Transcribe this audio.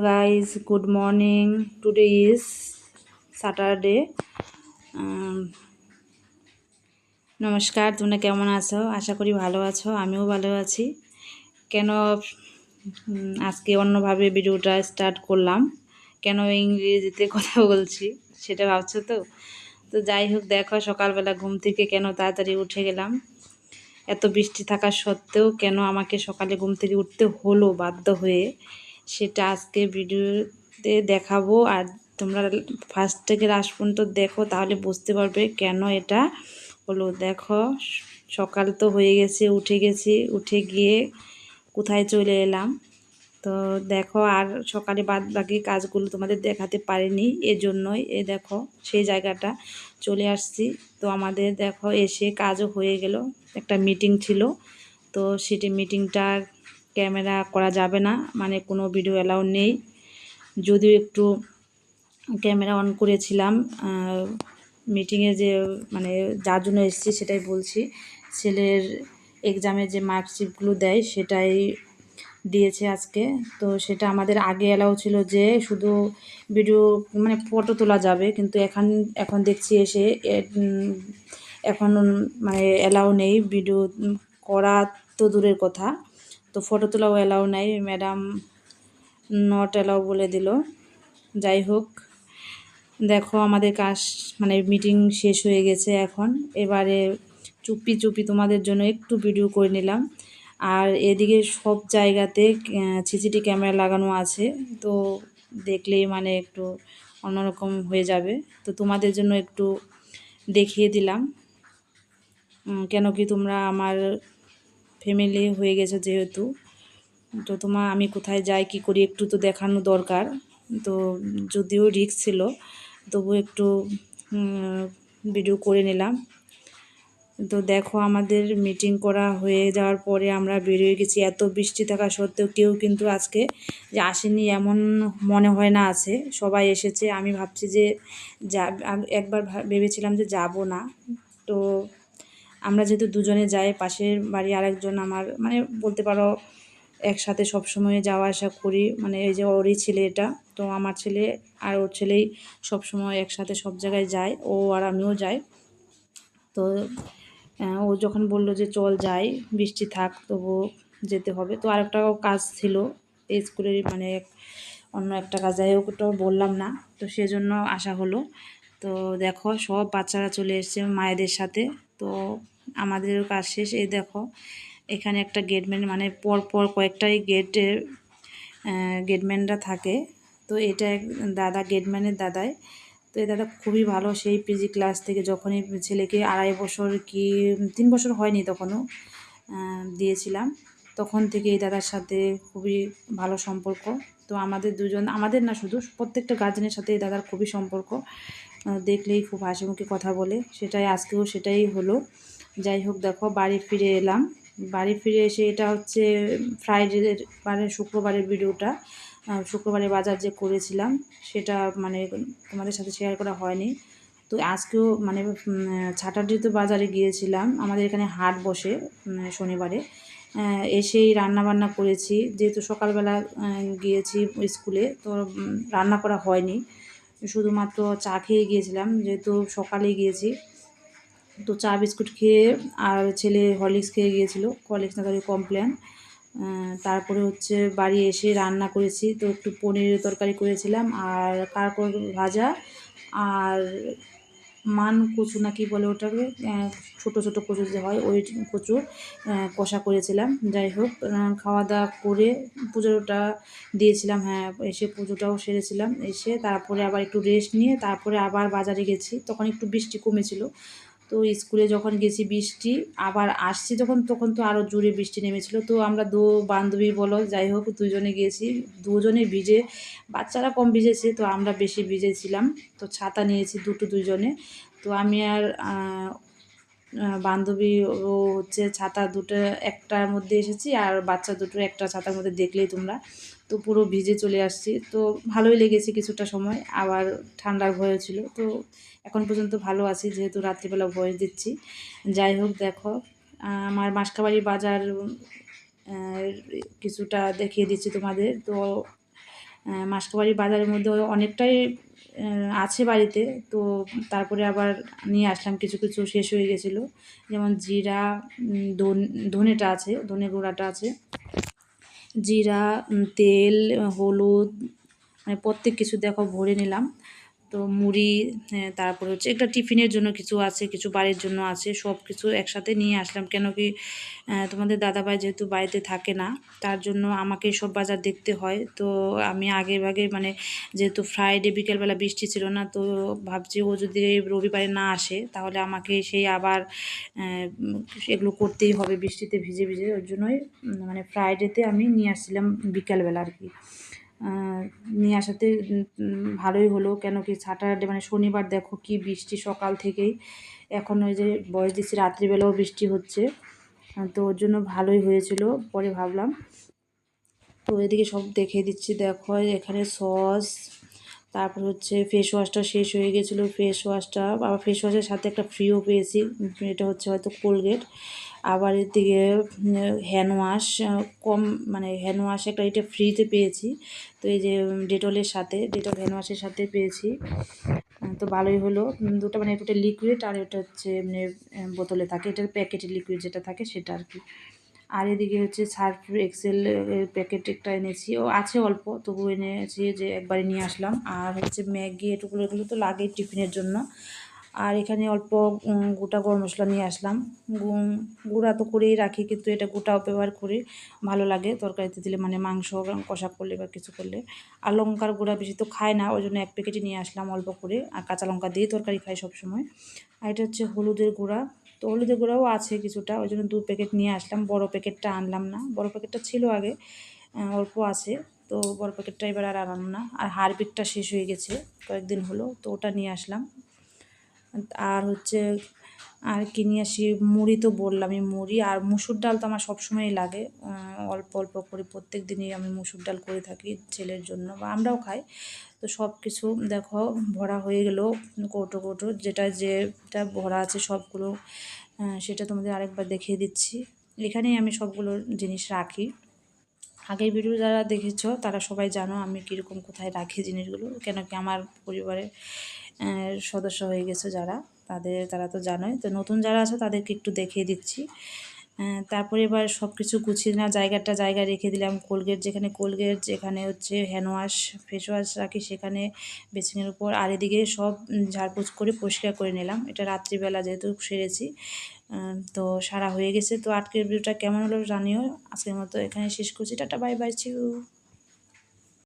guys. Good morning. Today is saturday. Um, নমস্কার তোমরা কেমন আছো? আশা করি ভালো আছো আমিও ভালো আছি। কেন আজকে অন্যভাবে ভিডিওটা স্টার্ট করলাম? কেন ইংরেজিতে কথা বলছি সেটা ভাবছ তো? তো যাই হোক দেখো সকালবেলা ঘুম থেকে কেন তাড়াতাড়ি উঠে গেলাম? এত বৃষ্টি থাকা সত্ত্বেও কেন আমাকে সকালে ঘুম থেকে উঠতে হলো বাধ্য হয়ে? সেটা আজকে ভিডিওতে দেখাবো। আর তোমরা ফার্স্ট থেকে লাস্ট পর্যন্ত দেখো, তাহলে বুঝতে পারবে কেন এটা হলো। দেখো, সকাল তো হয়ে গেছে, উঠে গেছি, উঠে গিয়ে কোথায় চলে এলাম? তো দেখো, আর সকালে বাদ বাকি কাজগুলো তোমাদের দেখাতে পারিনি, এজন্যই। এ দেখো, সেই জায়গাটা চলে আসছি। তো আমাদের দেখো, এসে কাজও হয়ে গেল। একটা মিটিং ছিল। তো সেটি মিটিংটা ক্যামেরা করা যাবে না মানে কোনো ভিডিও অ্যালাউ নেই। যদিও একটু ক্যামেরা অন করেছিলাম মিটিংয়ে যে মানে যার জন্য এসেছি সেটাই বলছি। ছেলের এক্সামে যে মার্কশিটগুলো দেয় সেটাই দিয়েছে আজকে। তো সেটা আমাদের আগে অ্যালাউ ছিল যে শুধু ভিডিও মানে ফটো তোলা যাবে, কিন্তু এখন এখন দেখছি এসে এখন মানে অ্যালাউ নেই। ভিডিও করা তো দূরের কথা। তো ফটো তোলাও অ্যালাউ নাই ম্যাডাম নট অ্যালাউ বলে দিল। যাই হোক, দেখো আমাদের কাজ মানে মিটিং শেষ হয়ে গেছে এখন। এবারে চুপি চুপি তোমাদের জন্য একটু ভিডিও করে নিলাম। আর এদিকে সব জায়গাতে সিসিটি ক্যামেরা লাগানো আছে। তো দেখলেই মানে একটু অন্যরকম হয়ে যাবে। তো তোমাদের জন্য একটু দেখিয়ে দিলাম। কেন কি তোমরা আমার ফ্যামিলি হয়ে গেছে যেহেতু, তো তোমার আমি কোথায় যাই, কি করি, একটু তো দেখানো দরকার। তো যদিও রিক্স ছিল, তবু একটু ভিডিও করে নিলাম। তো দেখো, আমাদের মিটিং করা হয়ে যাওয়ার পরে আমরা বেরিয়ে গেছি। এত বৃষ্টি থাকা সত্ত্বেও কেউ কিন্তু আজকে যে আসেনি এমন মনে হয় না আছে। সবাই এসেছে। আমি ভাবছি যে, যা, একবার ভেবেছিলাম যে যাব না। তো আমরা যেহেতু দুজনে যাই, পাশের বাড়ি আরেকজন আমার মানে বলতে পারো একসাথে সব সময় যাওয়া আসা করি মানে এই যে ওরই ছেলে এটা, তো আমার ছেলে আর ওর ছেলেই সব সময় একসাথে সব জায়গায় যায়, ও আর আমিও যাই। তো ও যখন বলল যে চল যাই, বৃষ্টি থাক তবু যেতে হবে। তো আরেকটাও কাজ ছিল, এই স্কুলের মানে অন্য একটা কাজ, যাই হোক বললাম না, তো সেজন্য আসা হলো। তো দেখো, সব বাচ্চারা চলে এসছে মায়েদের সাথে, তো আমাদেরও কাজ শেষ এই দেখো, এখানে একটা গেটম্যান মানে পর পর কয়েকটাই গেটে গেটম্যানরা থাকে। তো এটা দাদা গেটম্যানের দাদাই। তো এই দাদা খুবই ভালো, সেই পিজি ক্লাস থেকে যখনই ছেলেকে আড়াই বছর কি, তিন বছর হয়নি তখনও দিয়েছিলাম। তখন থেকে এই দাদার সাথে খুবই ভালো সম্পর্ক। তো আমাদের দুজন, আমাদের না শুধু, প্রত্যেকটা গার্জেনের সাথে এই দাদার খুবই সম্পর্ক। দেখলেই খুব হাসি মুখে কথা বলে। সেটাই আজকেও সেটাই হলো। যাই হোক, দেখো, বাড়ি ফিরে এলাম। বাড়ি ফিরে এসে এটা হচ্ছে ফ্রাইডে মানে শুক্রবারের ভিডিওটা। শুক্রবারে বাজার যে করেছিলাম, সেটা মানে তোমাদের সাথে শেয়ার করা হয়নি। তো আজকেও মানে ছাটার তো বাজারে গিয়েছিলাম। আমাদের এখানে হাট বসে শনিবারে। এসেই রান্না বান্না করেছি। যেহেতু সকালবেলা গিয়েছি স্কুলে, তো রান্না করা হয়নি। শুধুমাত্র চা খেয়ে গিয়েছিলাম। যেহেতু সকালে গিয়েছি। তো চা বিস্কুট খেয়ে আর ছেলে হরলিক্স খেয়ে গিয়েছিল। হরলিক্স না কমপ্লেন তারপরে হচ্ছে বাড়ি এসে রান্না করেছি। তো একটু পনিরের তরকারি করেছিলাম আর কারকর ভাজা আর মান কচু না কি বলে ওটাকে? ছোট ছোট কচু যে হয় ওই কচু কষা করেছিলাম। যাই হোক খাওয়া দাওয়া করে পুজোটা দিয়েছিলাম। হ্যাঁ এসে পুজোটাও সেরেছিলাম। এসে তারপরে আবার একটু রেস্ট নিয়ে তারপরে আবার বাজারে গেছি। তখন একটু বৃষ্টি কমেছিল। তো স্কুলে যখন গেছি বৃষ্টি, আবার আসছি যখন, তখন তো আরও জোরে বৃষ্টি নেমেছিল। তো আমরা দু বান্ধবী বলো, যাই হোক, দুজনে গিয়েছি দুজনে ভিজে, বাচ্চারা কম ভিজেছে, তো আমরা বেশি ভিজেছিলাম। তো ছাতা নিয়েছি দুটো দুজনে। তো আমি আর বান্ধবী ও হচ্ছে ছাতা দুটো একটার মধ্যে এসেছি, আর বাচ্চা দুটো একটা ছাতার মধ্যে দেখলেই তোমরা। তো পুরো ভিজে চলে আসছি। তো ভালোই লেগেছে কিছুটা সময়, আবার ঠান্ডার ভয় ছিল। তো এখন পর্যন্ত ভালো আছি, যেহেতু রাত্রিবেলা ভয়েস দিচ্ছি। যাই হোক, দেখো আমার মাসকাবাড়ি বাজার কিছুটা দেখিয়ে দিচ্ছি তোমাদের। তো মাসকাবাড়ি বাজারের মধ্যে অনেকটাই আছে বাড়িতে। তো তারপরে আবার নিয়ে আসলাম, কিছু কিছু শেষ হয়ে গেছিল। যেমন জিরা ধনেটা আছে, ধনে গুঁড়াটা আছে। জিরা তেল হলুদ মানে প্রত্যেক কিছু দেখো ভরে নিলাম। তো মুড়ি হ্যাঁ, তারপরে হচ্ছে একটা টিফিনের জন্য কিছু আছে কিছু বাড়ির জন্য আছে সব কিছু একসাথে নিয়ে আসলাম। কেন কি তোমাদের দাদাভাই যেহেতু বাড়িতে থাকে না তার জন্য আমাকে সব বাজার দেখতে হয়। তো আমি আগে ভাগে মানে যেহেতু ফ্রাইডে বিকেলবেলা বৃষ্টি ছিল না তো ভাবছি ও যদি রবিবারে না আসে তাহলে আমাকে সেই আবার এগুলো করতেই হবে বৃষ্টিতে ভিজে ভিজে। ওই জন্যই মানে ফ্রাইডেতে আমি নিয়ে আসছিলাম বিকেলবেলা আর কি। নিয়ে আসাতে ভালোই হলো। কেন কি স্যাটারডে মানে শনিবার দেখো কি বৃষ্টি সকাল থেকেই। এখন ওই যে বয়স দিচ্ছি, রাত্রিবেলাও বৃষ্টি হচ্ছে। তো ওর জন্য ভালোই হয়েছিল, পরে ভাবলাম। তো এদিকে সব দেখিয়ে দিচ্ছি, দেখো এখানে সস, তারপর হচ্ছে ফেস ওয়াশটা শেষ হয়ে গেছিল ফেস ওয়াশটা আবার ফেস ওয়াশের সাথে একটা ফ্রিও পেয়েছি, এটা হচ্ছে হয়তো কোলগেট আবার এদিকে হ্যান্ড ওয়াশ কম মানে হ্যান্ড ওয়াশ একটা এটা ফ্রিতে পেয়েছি। তো এই যে ডেটলের সাথে, ডেটল হ্যান্ড ওয়াশের সাথে পেয়েছি। তো ভালোই হলো। দুটো মানে একটা লিকুইড আর এটা হচ্ছে মানে বোতলে থাকে। এটার প্যাকেটের লিকুইড যেটা থাকে সেটা আর কি। আর এদিকে হচ্ছে সার্ফ এক্সেল প্যাকেট একটা এনেছি। ও আছে অল্প তবু এনেছি যে একবারে নিয়ে আসলাম। আর হচ্ছে ম্যাগি এটুকুলো, এগুলো তো লাগেই টিফিনের জন্য। আর এখানে অল্প গোটা গরম মশলা নিয়ে আসলাম। গুঁড়া তো করেই রাখি, কিন্তু এটা গোটাও ব্যবহার করি, ভালো লাগে। তরকারিতে দিলে মানে মাংস কষা করলে বা কিছু করলে। আর লঙ্কার গুঁড়া বেশি তো খায় না ওই জন্য এক প্যাকেটই নিয়ে আসলাম অল্প করে। আর কাঁচা লঙ্কা দিয়ে তরকারি খাই সবসময়। আর এটা হচ্ছে হলুদের গুঁড়া। তো হলুদের গুঁড়াও আছে কিছুটা ওই জন্য দু প্যাকেট নিয়ে আসলাম। বড় প্যাকেটটা আনলাম না, বড় প্যাকেটটা ছিল আগে অল্প আছে। তো বড় প্যাকেটটা এবার আর আনলাম না। আর হারবিকটা শেষ হয়ে গেছে কয়েকদিন হলো, তো ওটা নিয়ে আসলাম। আর হচ্ছে আর কি নিয়ে আসি, মুড়ি তো বললামই মুড়ি। আর মুসুর ডাল তো আমার সবসময়ই লাগে। অল্প অল্প করে। প্রত্যেক দিনই আমি মুসুর ডাল করে থাকি ছেলের জন্য বা আমরাও খাই। তো সব কিছু দেখো, ভরা হয়ে গেল কৌটো কৌটো। যেটা যেটা ভরা আছে সবগুলো সেটা তোমাদের আরেকবার দেখিয়ে দিচ্ছি। এখানেই আমি সবগুলো জিনিস রাখি। আগের ভিডিও যারা দেখেছ, তারা সবাই জানো আমি কীরকম কোথায় রাখি জিনিসগুলো। কেন কি আমার পরিবারের সদস্য হয়ে গেছে যারা, তাদের, তারা তো জানোই। তো নতুন যারা আছে, তাদেরকে একটু দেখিয়ে দিচ্ছি। তারপরে এবার সব কিছু গুছিয়ে না জায়গাটা জায়গা রেখে দিলাম। কোলগেট যেখানে কোলগেট যেখানে হচ্ছে হ্যান্ড ওয়াশ ফেস ওয়াশ রাখি, সেখানে বেসিনের উপর। আর এদিকে সব ঝাড়পোছ করে পরিষ্কার করে নিলাম। এটা রাত্রিবেলা যেহেতু সেরেছি তো সারা হয়ে গেছে। তো আজকের ভিডিওটা কেমন হলো জানিও। আজকের মতো এখানে শেষ করছি। টাটা বাই বাই চিউ